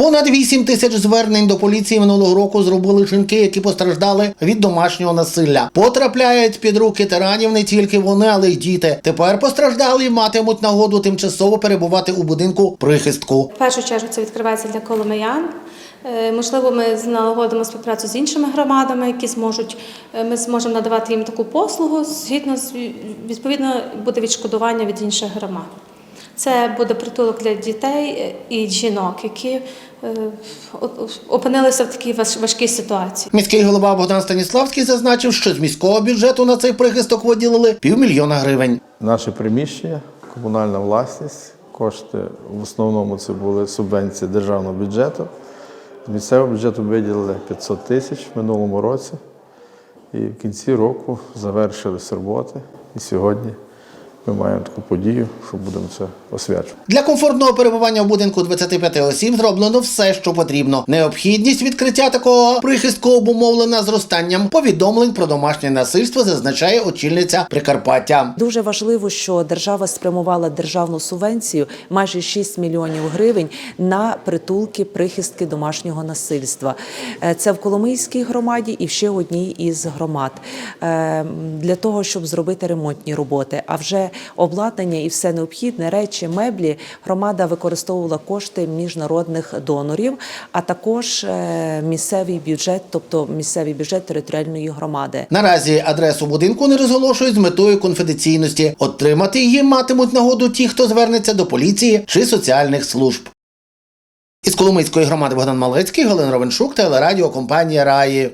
Понад 8 тисяч звернень до поліції минулого року зробили жінки, які постраждали від домашнього насилля. Потрапляють під руки тиранів не тільки вони, але й діти. Тепер постраждалі матимуть нагоду тимчасово перебувати у будинку прихистку. В першу чергу це відкривається для коломиян. Е, Можливо, ми налагодимо співпрацю з іншими громадами, які зможуть, е, ми зможемо надавати їм таку послугу. Згідно з відповідно буде відшкодування від інших громад. Це буде притулок для дітей е, і жінок, які е, опинилися в такій важкій ситуації. Міський голова Богдан Станіславський зазначив, що з міського бюджету на цей прихисток виділили півмільйона гривень. Наше приміщення, комунальна власність, кошти в основному це були субвенції державного бюджету. З місцевого бюджету виділили 500 тисяч в минулому році. І в кінці року завершились роботи. І сьогодні ми маємо таку подію, що будемо це освячувати. Для комфортного перебування в будинку 25 осіб зроблено все, що потрібно. Необхідність відкриття такого прихистку обумовлена зростанням повідомлень про домашнє насильство, зазначає очільниця Прикарпаття. Дуже важливо, що держава спрямувала державну субвенцію майже 6 мільйонів гривень на притулки, прихистки домашнього насильства. Е, Це в Коломийській громаді і ще одній із громад Е, для того, щоб зробити ремонтні роботи. А вже обладнання і все необхідне речі, меблі громада використовувала кошти міжнародних донорів, а також е, місцевий бюджет, тобто місцевий бюджет територіальної громади. Наразі адресу будинку не розголошують з метою конфіденційності. Отримати її матимуть нагоду ті, хто звернеться до поліції чи соціальних служб. Із Коломийської громади Богдан Малецький, Галина Ровеншук, телерадіокомпанія Раї.